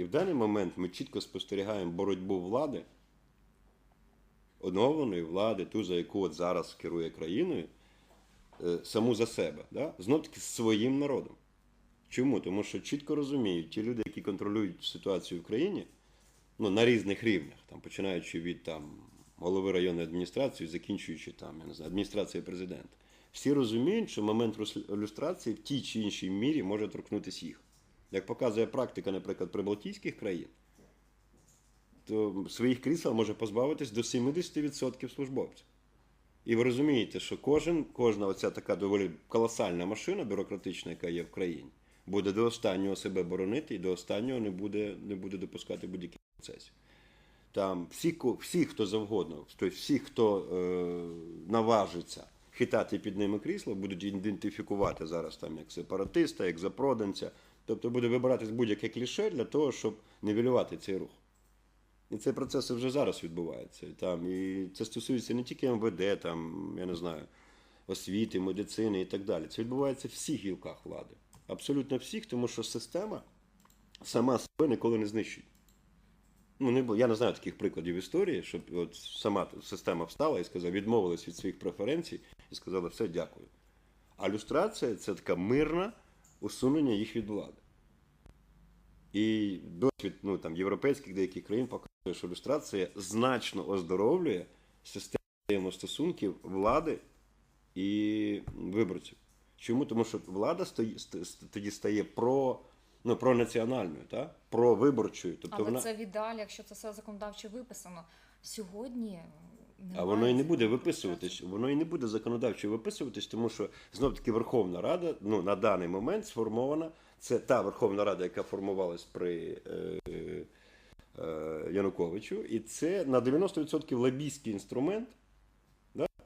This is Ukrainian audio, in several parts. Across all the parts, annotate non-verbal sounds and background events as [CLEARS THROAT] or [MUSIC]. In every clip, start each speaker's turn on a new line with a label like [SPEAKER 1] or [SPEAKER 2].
[SPEAKER 1] І в даний момент ми чітко спостерігаємо боротьбу влади, оновленої влади, ту, за яку от зараз керує країною, е, саму за себе, да? знов таки з своїм народом. Чому? Тому що чітко розуміють, ті люди, які контролюють ситуацію в країні, ну, на різних рівнях, там, починаючи від там, голови районної адміністрації, закінчуючи там, я не знаю, адміністрації президента. Всі розуміють, що момент люстрації в тій чи іншій мірі може торкнутися їх. Як показує практика, наприклад, прибалтійських країн, то своїх крісел може позбавитись до 70% службовців. І ви розумієте, що кожен, кожна оця така доволі колосальна машина бюрократична, яка є в країні, буде до останнього себе боронити і до останнього не буде, не буде допускати будь-яких процесів. Там всі, всі, хто завгодно, тобто всі, хто е, наважиться хитати під ними крісло, будуть ідентифікувати зараз там як сепаратиста, як запроданця. Тобто буде вибиратись будь-яке кліше для того, щоб нівелювати цей рух. І цей процес вже зараз відбувається. Там, і це стосується не тільки МВД, там, я не знаю, освіти, медицини і так далі. Це відбувається в всіх гілках влади. Абсолютно всіх, тому що система сама себе ніколи не знищить. Ну, не було. Я не знаю таких прикладів історії, щоб от сама система встала і сказала, відмовилась від своїх преференцій і сказала, все, дякую. А люстрація це така мирна усунення їх від влади. І досвід ну, там, європейських деяких країн показує, що люстрація значно оздоровлює систему взаємостосунків влади і виборців. Чому? Тому що влада стої- ст- ст- тоді стає про, ну, про національною, та? про виборчою. Тобто
[SPEAKER 2] Але
[SPEAKER 1] вона...
[SPEAKER 2] це віддаль, якщо це все законодавчо виписано. Сьогодні
[SPEAKER 1] А воно і не буде виписуватись, воно і не буде законодавчо виписуватись, тому що знов таки Верховна Рада ну, на даний момент сформована. Це та Верховна Рада, яка формувалась при е, е, Януковичу, і це на 90% лобійський інструмент.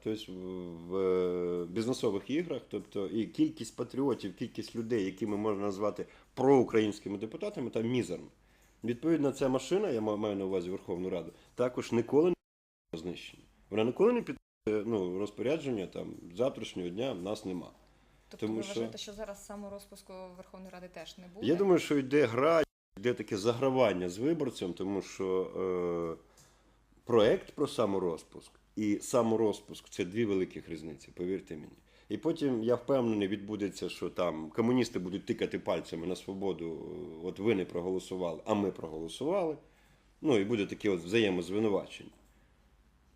[SPEAKER 1] Тобто в, в бізнесових іграх, тобто і кількість патріотів, кількість людей, які ми можна назвати проукраїнськими депутатами, там мізерна. Відповідно, ця машина, я маю на увазі Верховну Раду, також ніколи не знищена. Вона ніколи не під ну, розпорядження там завтрашнього дня в нас нема.
[SPEAKER 2] Тобто
[SPEAKER 1] Тому
[SPEAKER 2] ви
[SPEAKER 1] що-
[SPEAKER 2] вважаєте, що зараз саморозпуску Верховної Ради теж не буде?
[SPEAKER 1] Я думаю, що йде гра, йде таке загравання з виборцем, тому що е, проект про саморозпуск і саморозпуск це дві великих різниці, повірте мені. І потім я впевнений, відбудеться, що там комуністи будуть тикати пальцями на свободу. е, От ви не проголосували, а ми проголосували. Ну і буде таке от взаємозвинувачення.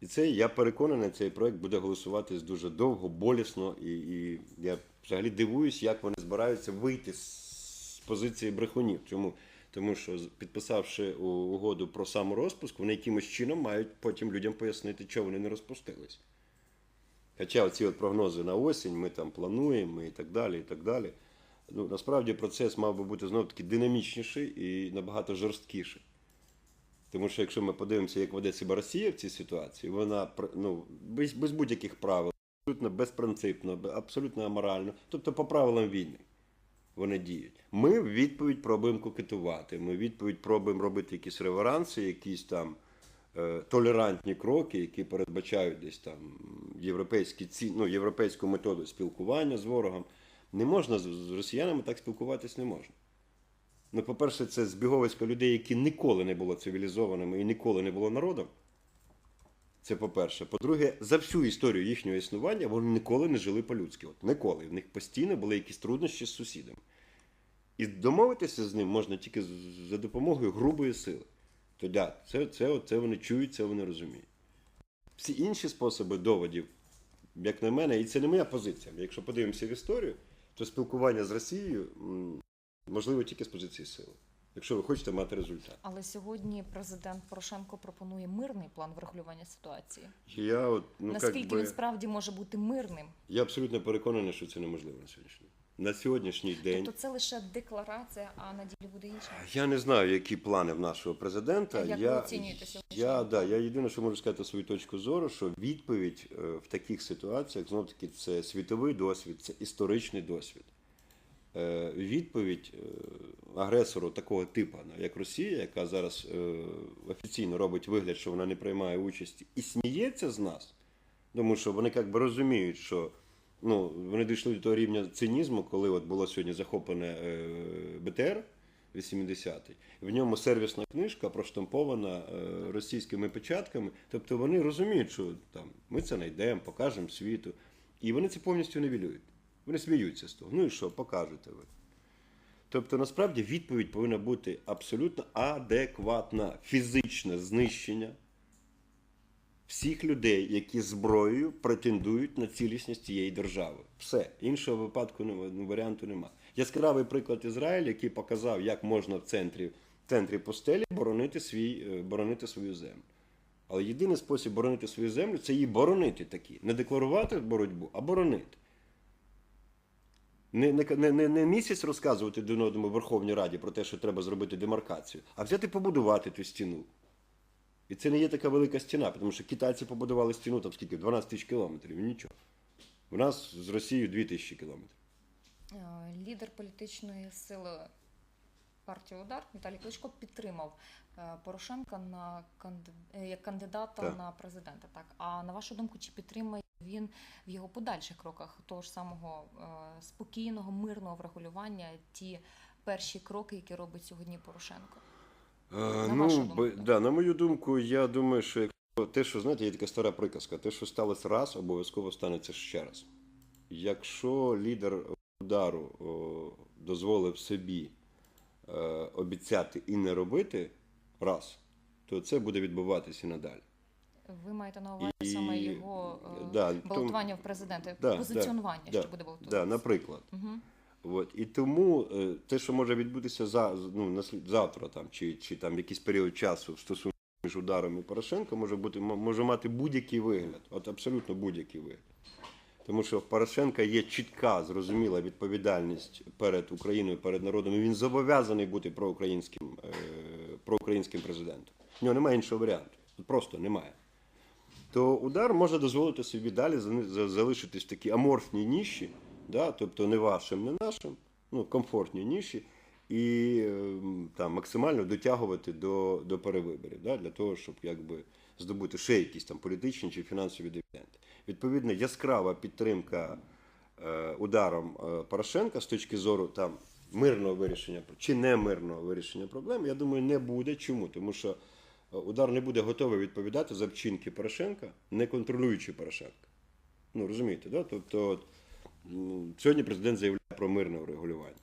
[SPEAKER 1] І це я переконаний, цей проект буде голосуватись дуже довго, болісно, і, і я взагалі дивуюсь, як вони збираються вийти з позиції брехунів. Чому? Тому що підписавши угоду про саморозпуск, вони якимось чином мають потім людям пояснити, чого вони не розпустились. Хоча оці от прогнози на осінь, ми там плануємо і так далі. і так далі. Ну, насправді процес мав би бути знов таки динамічніший і набагато жорсткіший. Тому що якщо ми подивимося, як веде себе Росія в цій ситуації, вона ну, без, без будь-яких правил, абсолютно безпринципно, абсолютно аморально, тобто по правилам війни вони діють. Ми в відповідь пробуємо кокетувати, ми в відповідь пробуємо робити якісь реверанси, якісь там е, толерантні кроки, які передбачають десь там європейські ці, ну, європейську методу спілкування з ворогом. Не можна з, росіянами так спілкуватись не можна. Ну, по-перше, це збіговисько людей, які ніколи не було цивілізованими і ніколи не було народом. Це по-перше. По-друге, за всю історію їхнього існування вони ніколи не жили по-людськи. От ніколи. В них постійно були якісь труднощі з сусідами. І домовитися з ним можна тільки за допомогою грубої сили. То да, це, це, це вони чують, це вони розуміють. Всі інші способи доводів, як на мене, і це не моя позиція. Якщо подивимося в історію, то спілкування з Росією можливо тільки з позиції сили, якщо ви хочете мати результат.
[SPEAKER 2] Але сьогодні президент Порошенко пропонує мирний план врегулювання ситуації.
[SPEAKER 1] Я, от, ну,
[SPEAKER 2] Наскільки
[SPEAKER 1] би,
[SPEAKER 2] він справді може бути мирним?
[SPEAKER 1] я абсолютно переконаний, що це неможливо на сьогоднішній. На сьогоднішній день.
[SPEAKER 2] Тобто це лише декларація, а на ділі буде інше.
[SPEAKER 1] Я не знаю, які плани в нашого президента.
[SPEAKER 2] А як ви
[SPEAKER 1] я,
[SPEAKER 2] оцінюєте сьогоднішній
[SPEAKER 1] я, да, я єдине, що можу сказати свою точку зору, що відповідь е, в таких ситуаціях знов таки це світовий досвід, це історичний досвід. Е, Відповідь е, агресору такого типу, ну, як Росія, яка зараз е, офіційно робить вигляд, що вона не приймає участі і сміється з нас, тому що вони як би розуміють, що ну, вони дійшли до того рівня цинізму, коли от було сьогодні захоплене БТР 80-й. В ньому сервісна книжка проштампована російськими печатками. Тобто вони розуміють, що там ми це знайдемо, покажемо світу. І вони це повністю невілюють. Вони сміються з того. Ну і що, покажете ви. Тобто, насправді відповідь повинна бути абсолютно адекватна. Фізичне знищення всіх людей, які зброєю претендують на цілісність цієї держави. Все. Іншого випадку ну, варіанту нема. Яскравий приклад Ізраїль, який показав, як можна в центрі, в центрі постелі боронити, свій, е, боронити свою землю. Але єдиний спосіб боронити свою землю це її боронити такі. Не декларувати боротьбу, а боронити. Не, не, не, не, місяць розказувати один одному Верховній Раді про те, що треба зробити демаркацію, а взяти побудувати ту стіну. І це не є така велика стіна, тому що китайці побудували стіну там скільки? 12 тисяч кілометрів, і нічого. У нас з Росією 2 тисячі кілометрів.
[SPEAKER 2] Е, Лідер політичної сили партії Удар Віталій Кличко підтримав е, Порошенка на е, як кандидата
[SPEAKER 1] Так.
[SPEAKER 2] на президента. Так а на вашу думку, чи підтримає він в його подальших кроках того ж самого е, спокійного, мирного врегулювання ті перші кроки, які робить сьогодні Порошенко?
[SPEAKER 1] Е,
[SPEAKER 2] На
[SPEAKER 1] ну, да, на мою думку, я думаю, що якщо те, що знаєте, є така стара приказка, те, що сталося раз, обов'язково станеться ще раз. Якщо лідер удару о, дозволив собі е, обіцяти і не робити раз, то це буде відбуватися і надалі.
[SPEAKER 2] Ви маєте на увазі
[SPEAKER 1] І-
[SPEAKER 2] саме його е,
[SPEAKER 1] да, тому-
[SPEAKER 2] балотування в президенти,
[SPEAKER 1] Да,
[SPEAKER 2] позиціонування,
[SPEAKER 1] да,
[SPEAKER 2] що буде балотуватися?
[SPEAKER 1] Да, наприклад.
[SPEAKER 2] Угу.
[SPEAKER 1] От. І тому е, те, що може відбутися за, ну, завтра там, чи, чи там якийсь період часу в стосунку між ударом і Порошенко, може, бути, може мати будь-який вигляд, от абсолютно будь-який вигляд. Тому що в Порошенка є чітка, зрозуміла відповідальність перед Україною, перед народом, і він зобов'язаний бути проукраїнським, е, проукраїнським президентом. В нього немає іншого варіанту. Просто немає. То удар може дозволити собі далі залишитись в такій аморфній ніші, да? тобто не вашим, не нашим, ну, комфортній ніші, і ем, там, максимально дотягувати до, до перевиборів, да? для того, щоб якби, здобути ще якісь там політичні чи фінансові дивіденди. Відповідно, яскрава підтримка е, ударом е, Порошенка з точки зору там, мирного вирішення чи не мирного вирішення проблем, я думаю, не буде. Чому? Тому що удар не буде готовий відповідати за вчинки Порошенка, не контролюючи Порошенка. Ну, розумієте, да? Тобто, от, сьогодні президент заявляє про мирне врегулювання.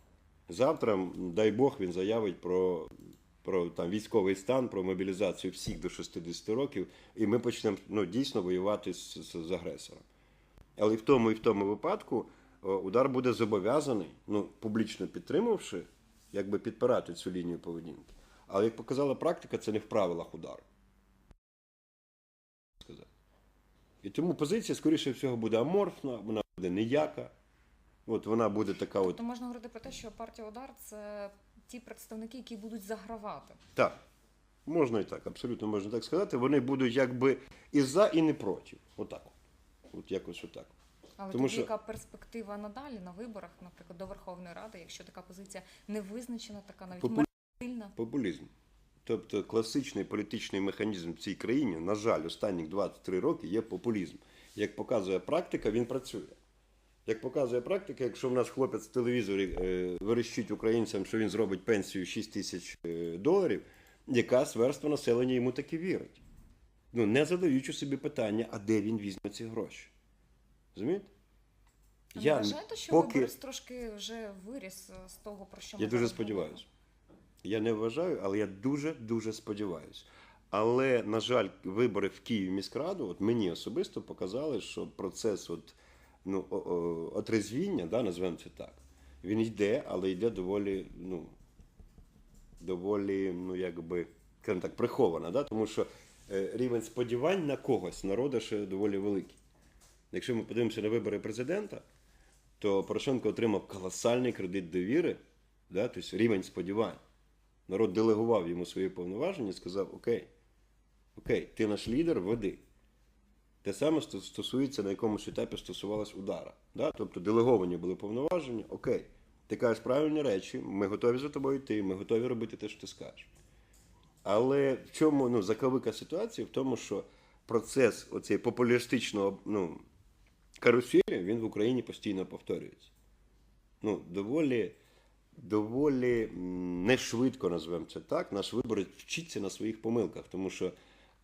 [SPEAKER 1] Завтра, дай Бог, він заявить про, про там, військовий стан, про мобілізацію всіх до 60 років, і ми почнемо ну, дійсно воювати з, з, з агресором. Але і в тому, і в тому випадку удар буде зобов'язаний, ну, публічно підтримавши, якби підпирати цю лінію поведінки. Але як показала практика, це не в правилах. Сказати. І тому позиція, скоріше всього, буде аморфна, вона буде ніяка. От вона буде така от.
[SPEAKER 2] Тобто можна говорити про те, що партія Удар це ті представники, які будуть загравати.
[SPEAKER 1] Так, можна і так, абсолютно можна так сказати. Вони будуть якби і за, і не проти. Отак. От якось отак.
[SPEAKER 2] Але
[SPEAKER 1] Тому
[SPEAKER 2] тоді
[SPEAKER 1] що-
[SPEAKER 2] яка перспектива надалі на виборах, наприклад, до Верховної Ради, якщо така позиція не визначена, така навіть.
[SPEAKER 1] Популізм. Тобто класичний політичний механізм в цій країні, на жаль, останні 23 роки є популізм. Як показує практика, він працює. Як показує практика, якщо в нас хлопець в телевізорі е, верещить українцям, що він зробить пенсію 6 тисяч е, доларів, якась верства населення йому таки вірить. Ну, не задаючи собі питання, а де він візьме ці гроші. Розумієте?
[SPEAKER 2] Не вважаєте, що
[SPEAKER 1] поки-
[SPEAKER 2] виборець трошки вже виріс е, з того, про що ми
[SPEAKER 1] Я дуже сподіваюся. Я не вважаю, але я дуже дуже сподіваюся. Але, на жаль, вибори в Києві міськраду, от мені особисто показали, що процес от, ну, отрезвіння, да, назвемо це так, він йде, але йде доволі, ну, доволі, ну, якби, скажімо так, приховано, да? тому що е, рівень сподівань на когось народу ще доволі великий. Якщо ми подивимося на вибори президента, то Порошенко отримав колосальний кредит довіри, да? тобто рівень сподівань. Народ делегував йому свої повноваження і сказав: Окей, окей, ти наш лідер, веди. Те саме сто- стосується на якомусь етапі стосувалось удара. Да? Тобто делеговані були повноваження, окей, ти кажеш правильні речі, ми готові за тобою йти, ми готові робити те, що ти скажеш. Але в чому ну, заковика ситуації? В тому, що процес оцієї популістичного ну, каруселі він в Україні постійно повторюється. Ну, доволі доволі не швидко назвемо це так. Наш виборець вчиться на своїх помилках, тому що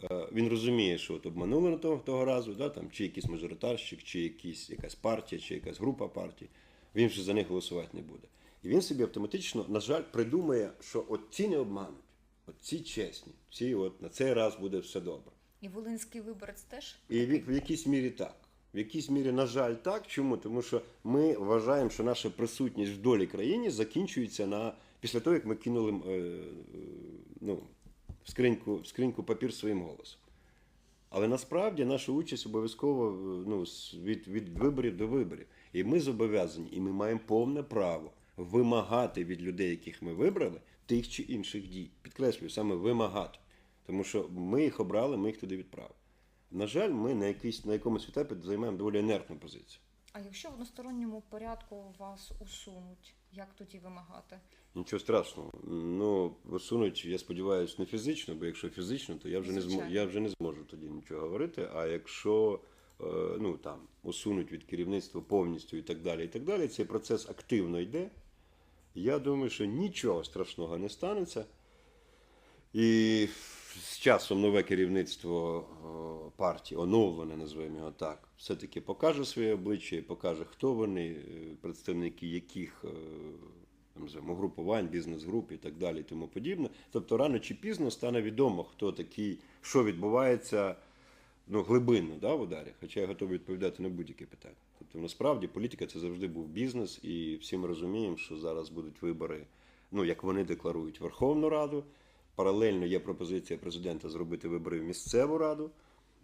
[SPEAKER 1] е, він розуміє, що от обманули на того, того разу, да, там, чи якийсь мажоритарщик, чи якийсь, якась партія, чи якась група партій. Він вже за них голосувати не буде. І він собі автоматично, на жаль, придумає, що от ці не обмануть, от ці чесні, ці от на цей раз буде все добре.
[SPEAKER 2] І волинський виборець теж
[SPEAKER 1] І в, в якійсь мірі так. В якійсь мірі, на жаль, так. Чому? Тому що ми вважаємо, що наша присутність в долі країні закінчується на після того, як ми кинули е, ну, в скриньку, в скриньку папір своїм голосом. Але насправді наша участь обов'язково е, ну, від, від виборів до виборів. І ми зобов'язані, і ми маємо повне право вимагати від людей, яких ми вибрали, тих чи інших дій. Підкреслюю, саме вимагати. Тому що ми їх обрали, ми їх туди відправили. На жаль, ми на, якийсь, на якомусь етапі займаємо доволі інертну позицію.
[SPEAKER 2] А якщо в односторонньому порядку вас усунуть, як тоді вимагати?
[SPEAKER 1] Nічого страшного. Ну, усунуть, я сподіваюся, не фізично, бо якщо фізично, то я вже не зможу, я вже не зможу тоді нічого говорити. А якщо е, ну, там, усунуть від керівництва повністю і так далі, і так далі, цей процес активно йде. Я думаю, що нічого страшного не станеться. І з часом нове керівництво партії, оновлене, називаємо його так, все-таки покаже своє обличчя і покаже, хто вони, е, представники яких е, там, групувань, бізнес-груп і так далі, і тому подібне. Тобто рано чи пізно стане відомо, хто такий, що відбувається ну, глибинно да, в ударі, хоча я готовий відповідати на будь-яке питання. Тобто, насправді політика це завжди був бізнес, і всі ми розуміємо, що зараз будуть вибори, ну як вони декларують Верховну Раду. Паралельно є пропозиція президента зробити вибори в місцеву раду.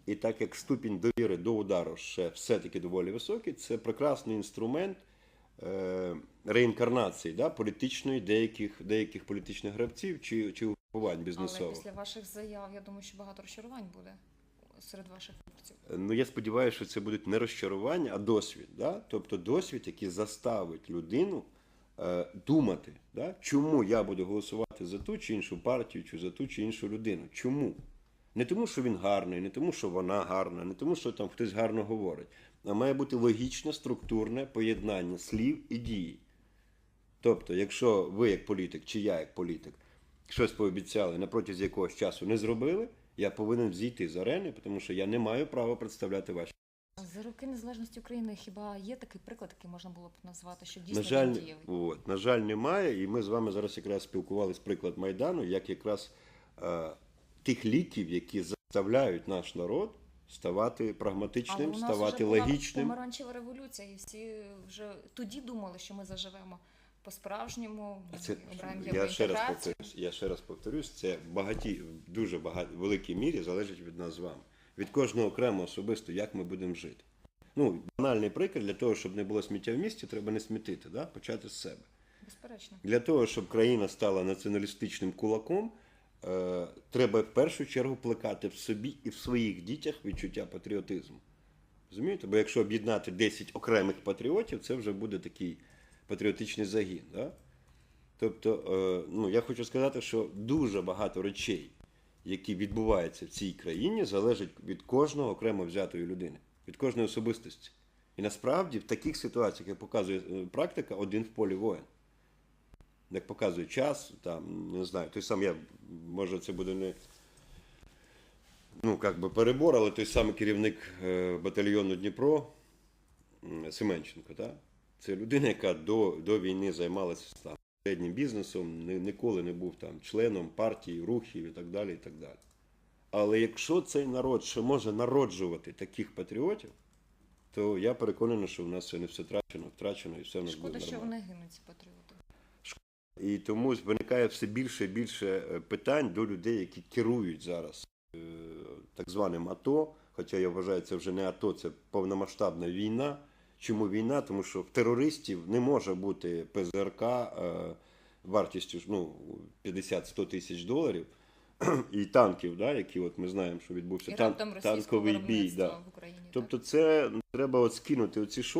[SPEAKER 1] І так як ступінь довіри до удару ще все-таки доволі високий, це прекрасний інструмент е, реінкарнації да, політичної деяких, деяких політичних гравців чи, чи угрупувань
[SPEAKER 2] Але
[SPEAKER 1] бізнесових.
[SPEAKER 2] після ваших заяв я думаю, що багато розчарувань буде серед ваших виборців.
[SPEAKER 1] Ну, я сподіваюся, що це будуть не розчарування, а досвід. Да? Тобто досвід, який заставить людину е, думати, да? чому я буду голосувати за ту чи іншу партію, чи за ту чи іншу людину. Чому? Не тому, що він гарний, не тому, що вона гарна, не тому, що там хтось гарно говорить, а має бути логічне, структурне поєднання слів і дії. Тобто, якщо ви як політик, чи я як політик, щось пообіцяли на протязі якогось часу не зробили, я повинен зійти з арени, тому що я не маю права представляти ваші.
[SPEAKER 2] За роки незалежності України хіба є такий приклад, який можна було б назвати, що
[SPEAKER 1] На
[SPEAKER 2] дійсно
[SPEAKER 1] жаль,
[SPEAKER 2] він дієвий?
[SPEAKER 1] от, на жаль, немає. І ми з вами зараз якраз спілкувалися приклад Майдану, як якраз е, тих ліків, які заставляють наш народ ставати
[SPEAKER 2] Але
[SPEAKER 1] прагматичним,
[SPEAKER 2] у нас
[SPEAKER 1] ставати
[SPEAKER 2] вже була
[SPEAKER 1] логічним.
[SPEAKER 2] помаранчева революція, і всі вже тоді думали, що ми заживемо по-справжньому,
[SPEAKER 1] я ще раз повторюсь. Я ще раз повторюсь. Це багаті в дуже багато великій мірі залежить від нас з вами. Від кожного окремо особисто, як ми будемо жити. Ну, банальний приклад для того, щоб не було сміття в місті, треба не смітити, да? почати з себе.
[SPEAKER 2] Безперечно.
[SPEAKER 1] Для того, щоб країна стала націоналістичним кулаком, е, треба в першу чергу плекати в собі і в своїх дітях відчуття патріотизму. Розумієте? Бо якщо об'єднати 10 окремих патріотів, це вже буде такий патріотичний загін. Да? Тобто, е, ну, я хочу сказати, що дуже багато речей, які відбуваються в цій країні, залежать від кожного окремо взятої людини, від кожної особистості. І насправді в таких ситуаціях, як показує е, практика, один в полі воїн як показує час, там, не знаю, той сам я, може, це буде не ну, як би перебор, але той самий керівник е, батальйону Дніпро Семенченко, так? це людина, яка до, до війни займалася там, середнім бізнесом, ніколи не був там членом партії, рухів і так далі. і так далі. Але якщо цей народ ще може народжувати таких патріотів, то я переконаний, що в нас це не все втрачено, втрачено і все в нас буде
[SPEAKER 2] Шкода, що вони гинуть, ці патріоти.
[SPEAKER 1] І тому виникає все більше і більше е, питань до людей, які керують зараз е, так званим АТО. Хоча я вважаю, це вже не АТО, це повномасштабна війна. Чому війна? Тому що в терористів не може бути ПЗРК е, вартістю ну, 50-100 тисяч доларів [CLEARS THROAT] і танків, да, які от ми знаємо, що відбувся
[SPEAKER 2] І
[SPEAKER 1] тан- танковий бій. Да.
[SPEAKER 2] в Україні.
[SPEAKER 1] Тобто, це треба от скинути оці шо